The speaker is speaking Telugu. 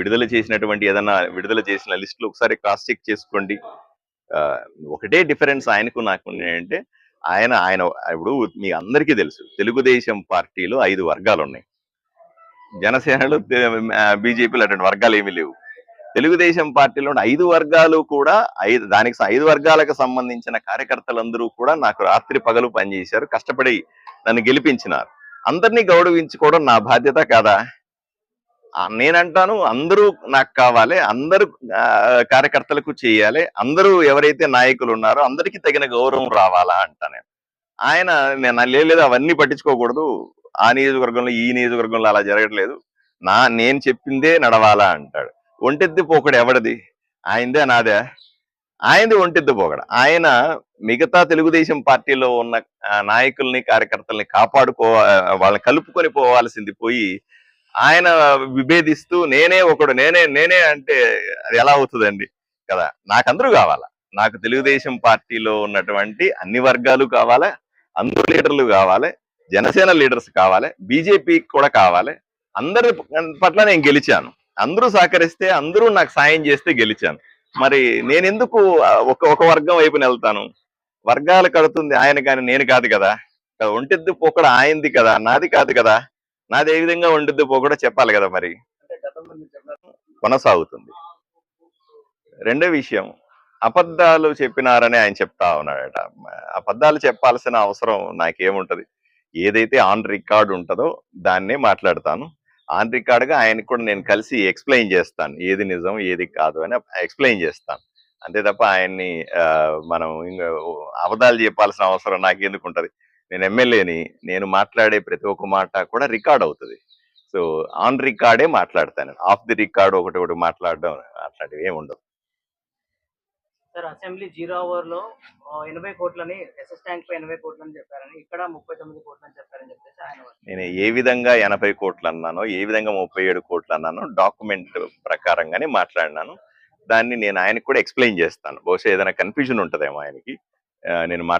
విడుదల చేసినటువంటి ఏదైనా విడుదల చేసిన లిస్టులు ఒకసారి క్రాస్ చెక్ చేసుకోండి. ఒకటే డిఫరెన్స్ ఆయనకు నాకు అంటే ఆయన ఆయన ఇప్పుడు మీ అందరికీ తెలుసు తెలుగుదేశం పార్టీలో ఐదు వర్గాలు ఉన్నాయి. జనసేనలో బీజేపీలో అటువంటి వర్గాలు ఏమీ లేవు. తెలుగుదేశం పార్టీలో ఐదు వర్గాలు కూడా ఐదు దానికి ఐదు వర్గాలకు సంబంధించిన కార్యకర్తలందరూ కూడా నాకు రాత్రి పగలు పనిచేశారు కష్టపడి నన్ను గెలిపించినారు. అందరినీ గౌరవించుకోవడం నా బాధ్యత కాదా? నేనంటాను అందరూ నాకు కావాలి అందరూ కార్యకర్తలకు చేయాలి అందరూ ఎవరైతే నాయకులు ఉన్నారో అందరికీ తగిన గౌరవం రావాలా అంటా నేను. ఆయన నేను లేదు అవన్నీ పట్టించుకోకూడదు. ఆ నియోజకవర్గంలో ఈ నియోజకవర్గంలో అలా జరగట్లేదు. నా నేను చెప్పిందే నడవాలా అంటాడు. ఒంటిద్ది పోకడు ఎవడిది? ఆయనదే నాదే. ఆయనది ఒంటెద్దు పోకడ. ఆయన మిగతా తెలుగుదేశం పార్టీలో ఉన్న నాయకుల్ని కార్యకర్తల్ని కాపాడుకో వాళ్ళని కలుపుకొని పోవాల్సింది పోయి ఆయన విభేదిస్తూ నేనే ఒకడు నేనే నేనే అంటే అది ఎలా అవుతుందండి? కదా నాకు అందరూ కావాలా? నాకు తెలుగుదేశం పార్టీలో ఉన్నటువంటి అన్ని వర్గాలు కావాలా? అందరు లీడర్లు కావాలి? జనసేన లీడర్స్ కావాలి? బీజేపీ కూడా కావాలి? అందరి పట్ల నేను గెలిచాను. అందరూ సహకరిస్తే అందరూ నాకు సాయం చేస్తే గెలిచాను. మరి నేను ఎందుకు ఒక ఒక వర్గం వైపున వెళ్తాను వర్గాలు కడుతుంది ఆయన కానీ నేను కాదు కదా? ఒంటిద్దు ఒంటెద్దు పోకడ ఆయనది కదా నాది కాదు కదా? నాది ఏ విధంగా ఒంటెద్దు పోకడ చెప్పాలి కదా మరి. కొనసాగుతుంది. రెండో విషయం అబద్ధాలు చెప్పినారని ఆయన చెప్తా ఉన్నాడట. అబద్ధాలు చెప్పాల్సిన అవసరం నాకేముంటది? ఏదైతే ఆన్ రికార్డ్ ఉంటుందో దాన్నే మాట్లాడతాను. ఆన్ రికార్డ్గా ఆయనకు కూడా నేను కలిసి ఎక్స్ప్లెయిన్ చేస్తాను. ఏది నిజం ఏది కాదు అని ఎక్స్ప్లెయిన్ చేస్తాను. అంతే తప్ప ఆయన్ని మనం ఇంకా అబద్ధాలు చెప్పాల్సిన అవసరం నాకెందుకు ఉంటది? నేను ఎమ్మెల్యేని నేను మాట్లాడే ప్రతి ఒక్క మాట కూడా రికార్డ్ అవుతుంది. సో ఆన్ రికార్డే మాట్లాడతాను. ఆఫ్ ది రికార్డ్ ఒకటి ఒకటి మాట్లాడడం అట్లాంటివి ఏమి ఉండదు సార్ అసెంబ్లీ జీరో అవర్లో ఎనభై కోట్లని ఎస్ఎస్ ట్యాంక్ పై ఎనభై కోట్లని చెప్పారని ఇక్కడ ముప్పై తొమ్మిది కోట్లని చెప్పారని చెప్పేసి ఆయన. నేను ఏ విధంగా ఎనభై కోట్లు అన్నానో ఏ విధంగా ముప్పై ఏడు కోట్లు అన్నానో డాక్యుమెంట్ ప్రకారంగానే మాట్లాడినాను. దాన్ని నేను ఆయనకు కూడా ఎక్స్ప్లెయిన్ చేస్తాను. బహుశా ఏదైనా కన్ఫ్యూజన్ ఉంటుందేమో ఆయనకి. నేను మాట్లా